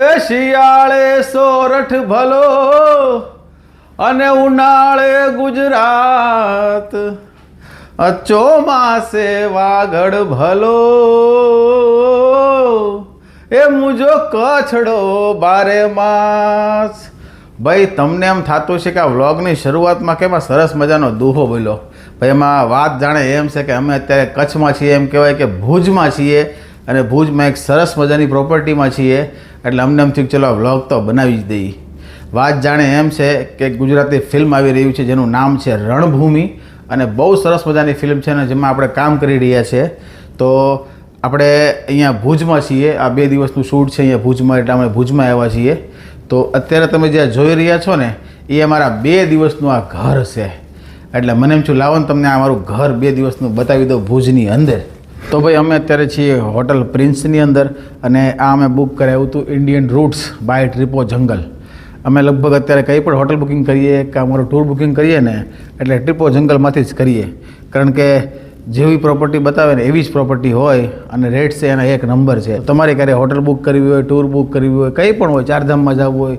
એ શિયાળે સોરઠ ભલો અને ઉનાળે ગુજરાત. ચોમાસે વાગડ ભલો. એ મુજો કચ્છડો બારે માસ. ભાઈ, તમને એમ થતું છે કે આ વ્લોગની શરૂઆતમાં કેમાં સરસ મજાનો દુહો બોલ્યો. ભાઈ, એમાં વાત જાણે એમ છે કે અમે અત્યારે કચ્છમાં છીએ, એમ કહેવાય કે ભુજમાં છીએ. અને ભુજમાં એક સરસ મજાની પ્રોપર્ટીમાં છીએ. એટલે અમને એમ થયું ચલો વ્લોગ તો બનાવી જ દઈએ. વાત જાણે એમ છે કે ગુજરાતી ફિલ્મ આવી રહ્યું છે જેનું નામ છે રણભૂમિ. અને બહુ સરસ મજાની ફિલ્મ છે અને જેમાં આપણે કામ કરી રહ્યા છીએ તો આપણે અહીંયા ભુજમાં છીએ. આ બે દિવસનું શૂટ છે અહીંયા ભુજમાં, એટલે અમે ભુજમાં આવ્યા છીએ. તો અત્યારે તમે જે જોઈ રહ્યા છો ને, એ અમારા બે દિવસનું આ ઘર છે. એટલે મને એમ છું લાવો ને તમને આ મારું ઘર બે દિવસનું બતાવી દઉં ભુજની અંદર. તો ભાઈ અમે અત્યારે છીએ હોટલ પ્રિન્સની અંદર અને આ અમે બુક કરાવ્યું હતું ઇન્ડિયન રૂટ્સ બાય ટ્રીપો જંગલ. અમે લગભગ અત્યારે કંઈ પણ હોટલ બુકિંગ કરીએ કે અમારું ટૂર બુકિંગ કરીએ ને એટલે ટ્રીપો જંગલમાંથી જ કરીએ. કારણ કે જેવી પ્રોપર્ટી બતાવે ને એવી જ પ્રોપર્ટી હોય અને રેટ છે એના એક નંબર છે. તમારે ક્યારે હોટલ બુક કરવી હોય, ટૂર બુક કરવી હોય, કંઈ પણ હોય, ચારધામમાં જવું હોય,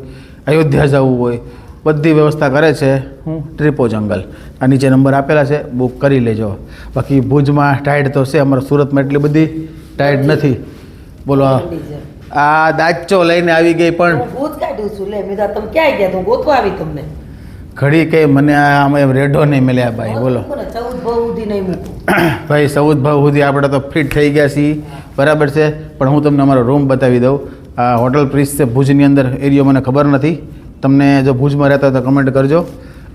અયોધ્યા જવું હોય બધી વ્યવસ્થા કરે છે હું ટ્રીપો જંગલ. આ નીચે નંબર આપેલા છે બુક કરી લેજો. બાકી ભુજમાં ટાઈડ તો છે અમારા સુરતમાં એટલી બધી ટાઈડ નથી. બોલો આ- દાચો લઈને આવી ગઈ પણ ઘડી કઈ મને આમ એમ રેડો નહીં મળ્યા ભાઈ બોલો. ભાઈ ચૌદ ભાવ સુધી આપણે તો ફિટ થઈ ગયા છીએ. બરાબર છે? પણ હું તમને અમારો રૂમ બતાવી દઉં. આ હોટલ પ્રિસ છે ભુજની અંદર એરિયો મને ખબર નથી. તમને જો ભુજમાં રહેતા હોય તો કમેન્ટ કરજો.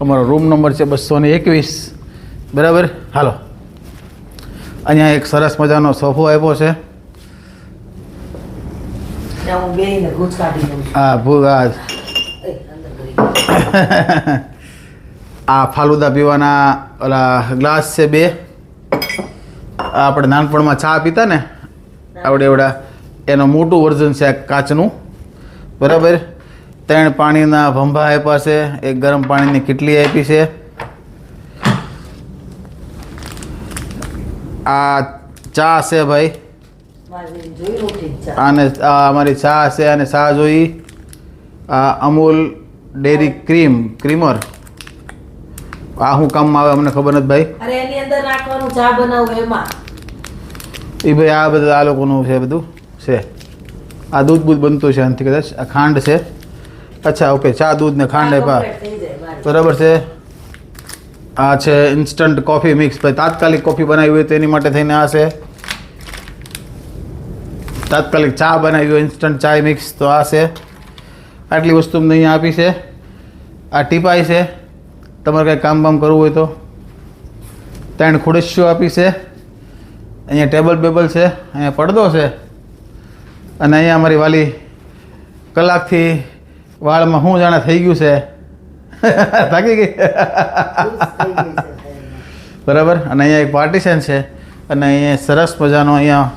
અમારો રૂમ નંબર છે બસો ને એકવીસ. બરાબર? હાલો. અહીંયા એક સરસ મજાનો સોફો આપ્યો છે. હા છું. આ ફાલુદા પીવાના ઓલા ગ્લાસ છે બે. આ આપણે નાનપણમાં ચા પીતા ને આવડે એવડા. એનું મોટું વર્ઝન છે કાચનું. બરાબર? ત્રણ પાણીના ભંભા આપ્યા છે. એક ગરમ પાણીની કેટલી આપી છે. આ ચા છે ભાઈ. આને આ અમારી ચા છે અને ચા જોઈ. આ અમૂલ ડેરી ક્રીમ ક્રીમર. આ શું કામમાં આવે અમને ખબર નથી ભાઈ. અરે એની અંદર નાખવાનું ચા બનાવું એમાં. એ ભાઈ આ બધું આ લોકોનું છે બધું છે. આ દૂધ બૂધ બનતું છે આનાથી કદાચ. આ ખાંડ છે. અચ્છા ઓકે ચા દૂધ ને ખાંડ મારે. બરાબર. છે. આ છે ઇન્સ્ટન્ટ કોફી મિક્સ ભાઈ તાત્કાલિક કોફી બનાવી હોય તો એની માટે થઈને આ છે. તાત્કાલિક ચા બનાવી હોય ઇન્સ્ટન્ટ ચા મિક્સ તો આ છે. આટલી વસ્તુ અમને અહીંયા આપી છે. આ ટીપાઈ છે. તમારે કંઈ કામ બામ કરવું હોય તો. ત્રણ ખુડશીઓ આપી છે. અહીંયા ટેબલ બેબલ છે. અહીંયા પડદો છે. અને અહીંયા અમારી વાલી કલાકથી વાળમાં શું જાણે થઈ ગયું છે? થાકી ગઈ. બરાબર. અને અહીંયા એક પાર્ટીશન છે. અને અહીંયા સરસ મજાનો અહીંયા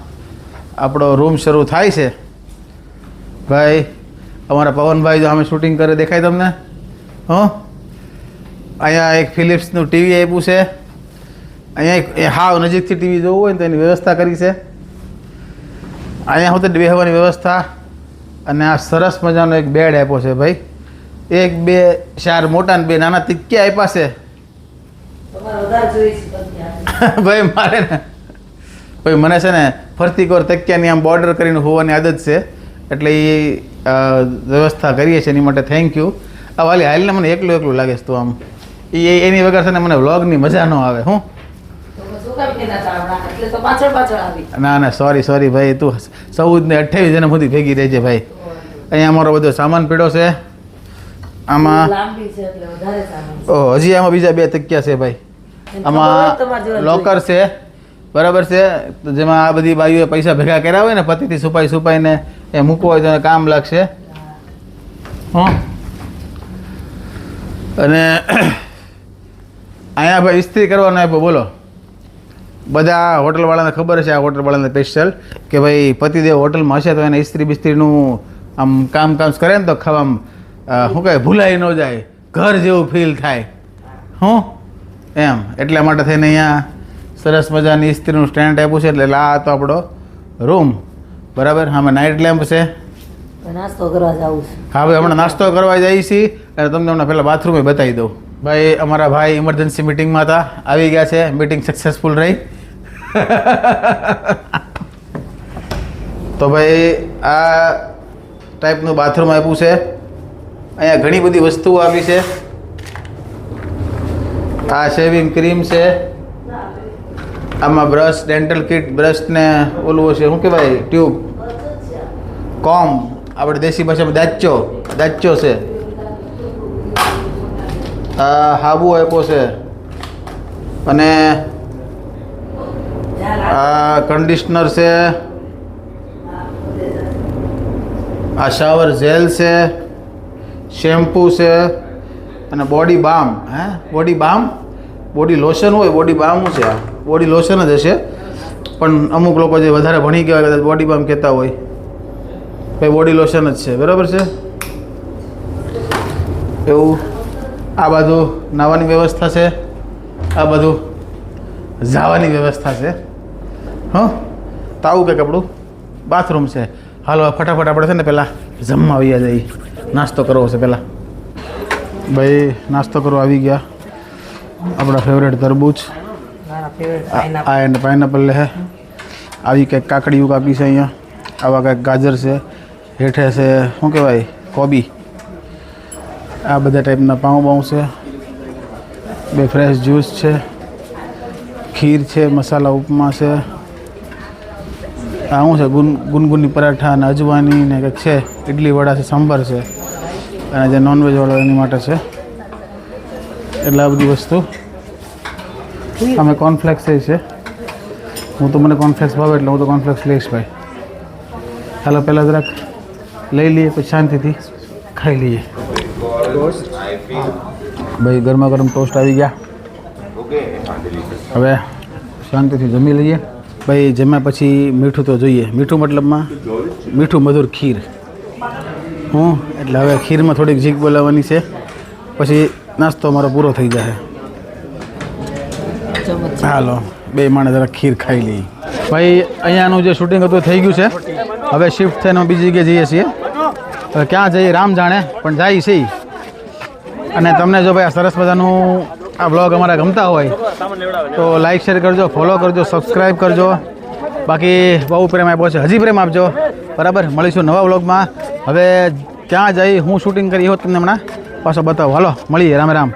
આપણો રૂમ શરૂ થાય છે. ભાઈ, અમારા પવનભાઈ જો અમે શૂટિંગ કરે દેખાય તમને? હં? અહીંયા એક ફિલિપ્સનું ટીવી આપ્યું છે. અહીંયા હાવ નજીકથી ટીવી જોવું હોય ને તો એની વ્યવસ્થા કરી છે. અહીંયા હું તો બેહવાની વ્યવસ્થા અને આ સરસ મજાનો એક બેડ આપ્યો છે ભાઈ. એક બે ચાર મોટા ને બે નાના તિક્કી આપ્યા છે. ભાઈ મારે ને ભાઈ મને છે ને ફરતી કોર તક્યાની આમ બોર્ડર કરીને હોવાની આદત છે. એટલે એ વ્યવસ્થા કરીએ છીએ એની માટે થેન્ક યુ આ વાલી હાલને મને એકલું એકલું લાગે છે તો આમ. એ એની વગર છે ને મને વ્લોગની મજા ન આવે હું? ના ના સોરી સોરી ભાઈ તું ચૌદ ને અઠ્યાવીસ જણા સુધી ભેગી રહેજે ભાઈ. અહીંયા અમારો બધો સામાન પીડો છે. આમાં. ઓહ હજી આમાં બીજા બે તકિયા છે ભાઈ. આમાં લોકર છે. બરાબર છે? જેમાં આ બધી બાઈઓએ પૈસા ભેગા કર્યા હોય ને પતિથી સુપાઈ સુપાઈને એ મૂકવો હોય તો એને કામ લાગશે. હં. અને અહીંયા ભાઈ ઇસ્ત્રી કરવાનો આપ્યો બોલો. બધા હોટલવાળાને ખબર છે આ હોટલવાળાને સ્પેશિયલ કે ભાઈ પતિદેવ હોટલમાં હશે તો એને ઇસ્ત્રી બિસ્ત્રીનું આમ કામ કામ કરે ને તો ખાવામાં શું કહે ભૂલાઈ ન જાય. ઘર જેવું ફીલ થાય. હું? એમ. એટલા માટે થઈને અહીંયા સરસ મજાની ઇસ્ત્રીનું સ્ટેન્ડ આપ્યું છે એટલે આ તો આપણો રૂમ બરાબર? હા નાઇટ લેમ્પ છે. નાસ્તો કરવા જવું છે. હા ભાઈ હમણાં નાસ્તો કરવા જઈએ છીએ અને તમને હમણાં પહેલાં બાથરૂમે બતાવી દઉં. ભાઈ અમારા ભાઈ ઇમરજન્સી મિટિંગમાં હતા આવી ગયા છે. મિટિંગ સક્સેસફુલ રહી. તો ભાઈ આ ટાઈપનું બાથરૂમ આપ્યું છે. અહીંયા ઘણી બધી વસ્તુઓ આપી છે. આ શેવિંગ ક્રીમ છે. આમાં બ્રશ, ડેન્ટલ કિટ બ્રશને ઓલવો ઓલું છે શું કહેવાય? ટ્યુબ. કોમ. આપણે દેશી ભાષામાં દાચ્ચો. દાચ્ચો છે. આ હાબુ આપ્યો છે. અને આ કન્ડિશનર છે. આ શાવર જેલ છે શેમ્પૂ છે, અને બોડી બામ હે? બોડી બામ બોડી લોશન હોય બોડી બામ છે આ. બોડી લોશન જ હશે. પણ અમુક લોકો જે વધારે ભણી ગયા કદાચ બોડી બામ કહેતા હોય. ભાઈ બોડી લોશન જ છે. બરાબર છે? એવું. આ બાજુ નાવાની વ્યવસ્થા છે. આ બધું જાવાની વ્યવસ્થા છે. હં? તાવું કે આપણું બાથરૂમ છે. હાલો ફટાફટ આપણે છે ને પહેલાં જમવા આવી જઈએ. નાસ્તો કરવો છે પહેલાં ભાઈ નાસ્તો કરવા આવી ગયા. આપણા ફેવરેટ તરબૂચ. આ આ એને પાઇનેપલ લે હે. આવી કંઈક કાકડીયું કાપી છે અહીંયા. આવા કંઈક ગાજર છે હેઠે છે શું કહેવાય કોબી. આ બધા ટાઈપના પાઉં બાઉં છે. બે ફ્રેશ જ્યુસ છે. ખીર છે મસાલા ઉપમા છે. આ શું છે? ગુન, ગુનગુની પરાઠા અને અજવાની ને કંઈક છે? ઇડલી વડા છે, સાંભાર છે. અને જે નોનવેજવાળો એની માટે છે. એટલે આ બધી વસ્તુ. અમે કોર્નફ્લેક્સ એ છે. હું તો મને કોર્નફ્લેક્સ ભાવે એટલે હું તો કોર્નફ્લેક્સ લઈશ ભાઈ. ચાલો પહેલાં જરાક લઈ લઈએ, પછી શાંતિથી ખાઈ લઈએ. ભાઈ, ગરમા ગરમ ટોસ્ટ આવી ગયા. હવે શાંતિથી જમી લઈએ. ભાઈ, જેમાં પછી મીઠું તો જોઈએ. મીઠું મતલબમાં? મીઠું મધુર ખીર. હું? એટલે હવે ખીરમાં થોડીક જીગ બોલાવવાની છે. પછી નાસ્તો અમારો પૂરો થઈ ચમચ હાલો, બે માણે જરા ખીર ખાઈ લઈ ભાઈ, અહીંયાનું જે શૂટિંગ હતું થઈ ગયું છે. હવે શિફ્ટ થઈને બીજી જગ્યાએ જઈએ છીએ. હવે ક્યાં જઈએ રામ જાણે, પણ જાય છે. અને તમને જો ભાઈ આ સરસ મજાનું આ બ્લોગ અમારા ગમતા હોય તો લાઈક શેર કરજો ફોલો કરજો સબસ્ક્રાઈબ કરજો. બાકી બહુ પ્રેમ આપ્યો છે હજી પ્રેમ આપજો. બરાબર? મળીશું નવા બ્લોગમાં હવે ક્યાં જઈ હું શૂટિંગ કરી હોત તમને હમણાં પાછો બતાવો. હાલો મળીએ રામ રામ.